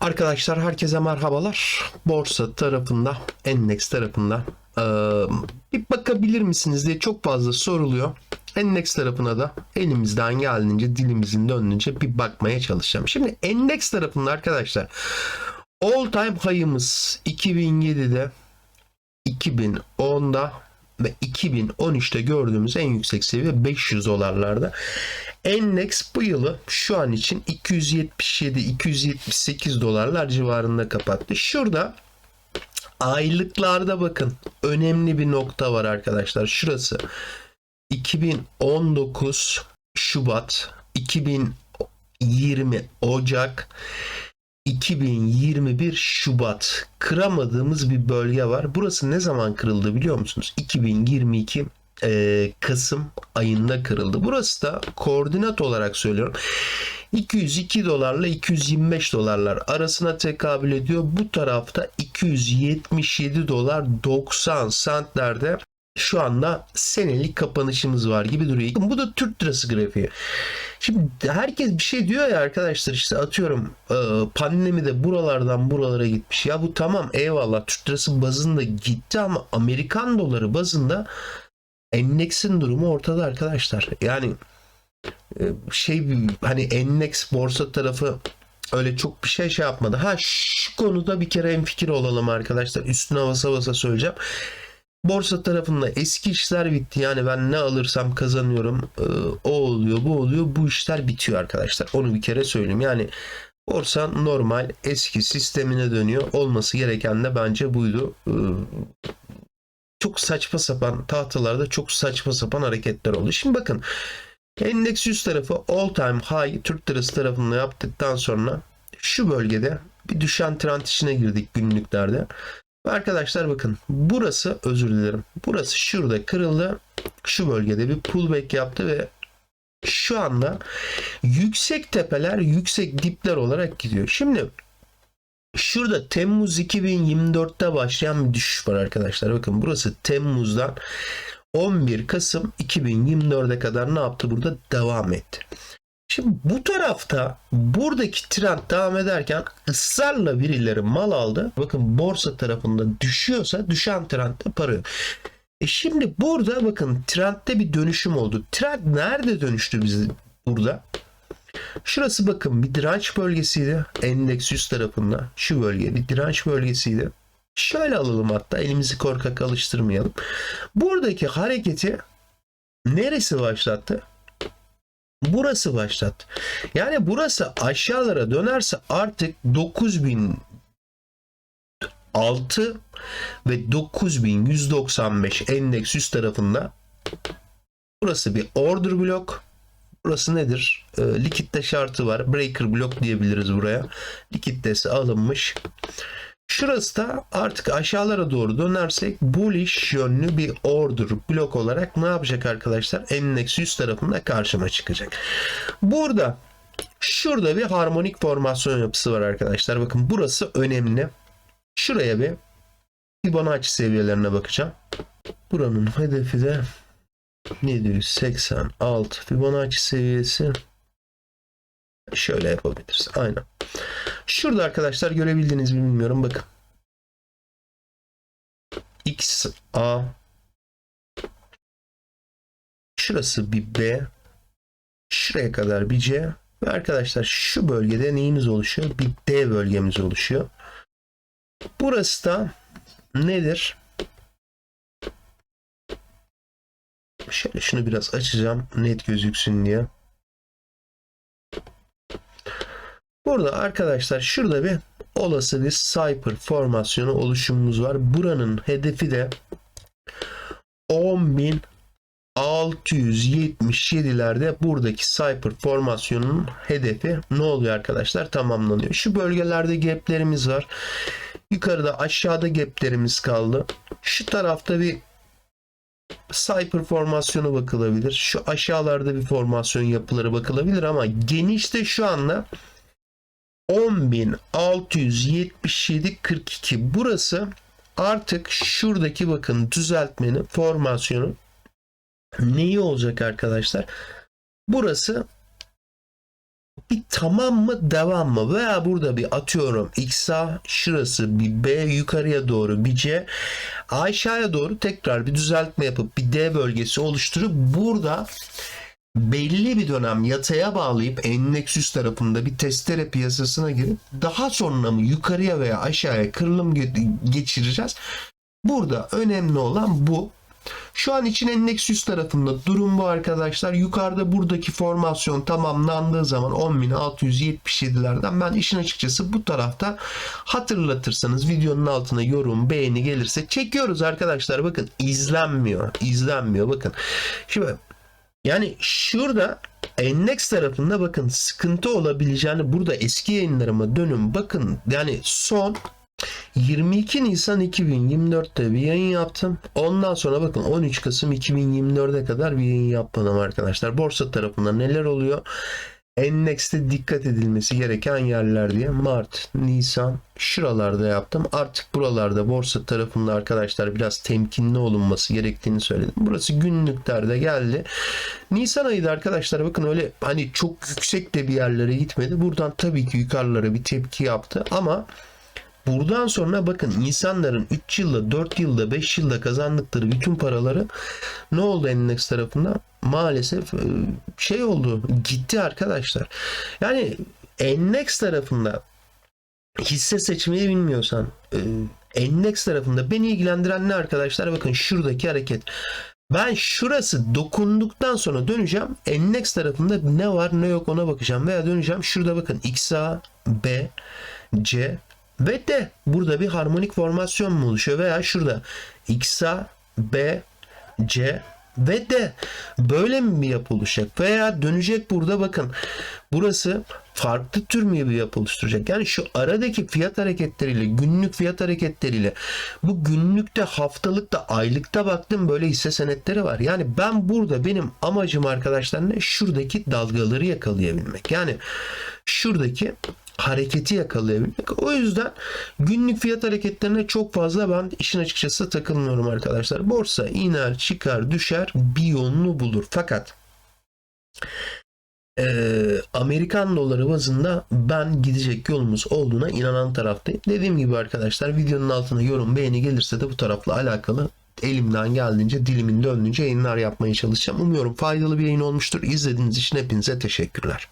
Arkadaşlar herkese merhabalar. Borsa tarafında, endeks tarafında bir bakabilir misiniz diye çok fazla soruluyor. Endeks tarafına da elimizden geldiğince, dilimizin döndüğünce bir bakmaya çalışacağım. Şimdi endeks tarafında arkadaşlar all time high'ımız 2007'de, 2010'da ve 2013'te gördüğümüz en yüksek seviye 500 dolarlarda. Endeks bu yılı şu an için 277-278 dolarlar civarında kapattı. Şurada aylıklarda bakın önemli bir nokta var arkadaşlar. Şurası 2019 Şubat 2020 Ocak 2021 Şubat kıramadığımız bir bölge var. Burası ne zaman kırıldı biliyor musunuz? 2022 e, Kasım ayında kırıldı. Burası da koordinat olarak söylüyorum. 202 dolarla 225 dolarlar arasına tekabül ediyor. Bu tarafta 277 dolar 90 centlerde şu anda senelik kapanışımız var gibi duruyor. Bu da Türk lirası grafiği. Şimdi herkes bir şey diyor ya arkadaşlar işte atıyorum e, pandemi de buralardan buralara gitmiş. Ya bu tamam eyvallah Türk lirası bazında gitti ama Amerikan doları bazında endeksin durumu ortada arkadaşlar. Yani e, şey hani endeks borsa tarafı öyle çok bir şey şey yapmadı. Ha şu konuda bir kere en fikir olalım arkadaşlar. Üstüne basa basa söyleyeceğim. Borsa tarafında eski işler bitti. Yani ben ne alırsam kazanıyorum. Ee, o oluyor, bu oluyor. Bu işler bitiyor arkadaşlar. Onu bir kere söyleyeyim. Yani borsa normal eski sistemine dönüyor. Olması gereken de bence buydu. Çok saçma sapan tahtalarda çok saçma sapan hareketler oldu. Şimdi bakın endeks 100 tarafı all time high Türk lirası tarafında yaptıktan sonra şu bölgede bir düşen trend içine girdik günlüklerde. Arkadaşlar bakın burası özür dilerim. Burası şurada kırıldı. Şu bölgede bir pullback yaptı ve şu anda yüksek tepeler yüksek dipler olarak gidiyor. Şimdi şurada Temmuz 2024'te başlayan bir düşüş var arkadaşlar. Bakın burası Temmuz'dan 11 Kasım 2024'e kadar ne yaptı burada? Devam etti. Şimdi bu tarafta buradaki trend devam ederken ısrarla birileri mal aldı. Bakın borsa tarafında düşüyorsa düşen trendde parıyor. E şimdi burada bakın trendde bir dönüşüm oldu. Trend nerede dönüştü bizi burada? Şurası bakın bir direnç bölgesiydi. Endeks 100 tarafında. Şu bölge bir direnç bölgesiydi. Şöyle alalım hatta elimizi korkak alıştırmayalım. Buradaki hareketi neresi başlattı? Burası başlattı. Yani burası aşağılara dönerse artık 9006 ve 9195 endeks üst tarafında burası bir order blok. Burası nedir? E, likitte şartı var. Breaker blok diyebiliriz buraya. Likittesi alınmış. Şurası da artık aşağılara doğru dönersek bullish yönlü bir order blok olarak ne yapacak arkadaşlar? Endeks 100 tarafında karşıma çıkacak. Burada şurada bir harmonik formasyon yapısı var arkadaşlar. Bakın burası önemli. Şuraya bir Fibonacci seviyelerine bakacağım. Buranın hedefi de 786 Fibonacci seviyesi. Şöyle yapabiliriz. Aynen. Şurada arkadaşlar görebildiğiniz mi bilmiyorum. Bakın. X, A. Şurası bir B. Şuraya kadar bir C. Ve arkadaşlar şu bölgede neyimiz oluşuyor? Bir D bölgemiz oluşuyor. Burası da nedir? Şöyle şunu biraz açacağım net gözüksün diye. Burada arkadaşlar şurada bir olası bir Cyper formasyonu oluşumumuz var. Buranın hedefi de 10.677'lerde buradaki Cyper formasyonunun hedefi ne oluyor arkadaşlar? Tamamlanıyor. Şu bölgelerde gaplerimiz var. Yukarıda aşağıda gaplerimiz kaldı. Şu tarafta bir Cyper formasyonu bakılabilir. Şu aşağılarda bir formasyon yapıları bakılabilir ama genişte şu anda 10.677.42 burası artık şuradaki bakın düzeltmenin formasyonu neyi olacak arkadaşlar? Burası bir tamam mı devam mı veya burada bir atıyorum X'a şurası bir B yukarıya doğru bir C aşağıya doğru tekrar bir düzeltme yapıp bir D bölgesi oluşturup burada belli bir dönem yataya bağlayıp endeksüs tarafında bir testere piyasasına girip daha sonra mı yukarıya veya aşağıya kırılım ge- geçireceğiz. Burada önemli olan bu. Şu an için endeksüs tarafında durum bu arkadaşlar. Yukarıda buradaki formasyon tamamlandığı zaman 10.677'lerden ben işin açıkçası bu tarafta hatırlatırsanız videonun altına yorum beğeni gelirse çekiyoruz arkadaşlar. Bakın izlenmiyor. izlenmiyor. Bakın. Şimdi yani şurada endeks tarafında bakın sıkıntı olabileceğini burada eski yayınlarıma dönün bakın yani son 22 Nisan 2024'te bir yayın yaptım. Ondan sonra bakın 13 Kasım 2024'e kadar bir yayın yapmadım arkadaşlar. Borsa tarafında neler oluyor? Endekste dikkat edilmesi gereken yerler diye Mart, Nisan şuralarda yaptım. Artık buralarda borsa tarafında arkadaşlar biraz temkinli olunması gerektiğini söyledim. Burası günlüklerde geldi. Nisan ayıydı arkadaşlar bakın öyle hani çok yüksek de bir yerlere gitmedi. Buradan tabii ki yukarılara bir tepki yaptı ama Buradan sonra bakın insanların 3 yılda, 4 yılda, 5 yılda kazandıkları bütün paraları ne oldu endeks tarafında? Maalesef e, şey oldu, gitti arkadaşlar. Yani endeks tarafında hisse seçmeyi bilmiyorsan endeks tarafında beni ilgilendiren ne arkadaşlar? Bakın şuradaki hareket. Ben şurası dokunduktan sonra döneceğim. Endeks tarafında ne var ne yok ona bakacağım. Veya döneceğim. Şurada bakın XA, B, C ve D. Burada bir harmonik formasyon mu oluşuyor? Veya şurada XA, B, C ve D. Böyle mi bir yapı oluşacak? Veya dönecek burada bakın. Burası farklı tür mü bir yapı oluşturacak? Yani şu aradaki fiyat hareketleriyle, günlük fiyat hareketleriyle bu günlükte, haftalıkta, aylıkta baktım böyle hisse senetleri var. Yani ben burada benim amacım arkadaşlar ne? Şuradaki dalgaları yakalayabilmek. Yani şuradaki hareketi yakalayabilmek. O yüzden günlük fiyat hareketlerine çok fazla ben işin açıkçası takılmıyorum arkadaşlar. Borsa iner, çıkar, düşer, bir yolunu bulur. Fakat eee, Amerikan doları bazında ben gidecek yolumuz olduğuna inanan taraftayım. Dediğim gibi arkadaşlar videonun altına yorum beğeni gelirse de bu tarafla alakalı elimden geldiğince dilimin döndüğünce yayınlar yapmaya çalışacağım. Umuyorum faydalı bir yayın olmuştur. İzlediğiniz için hepinize teşekkürler.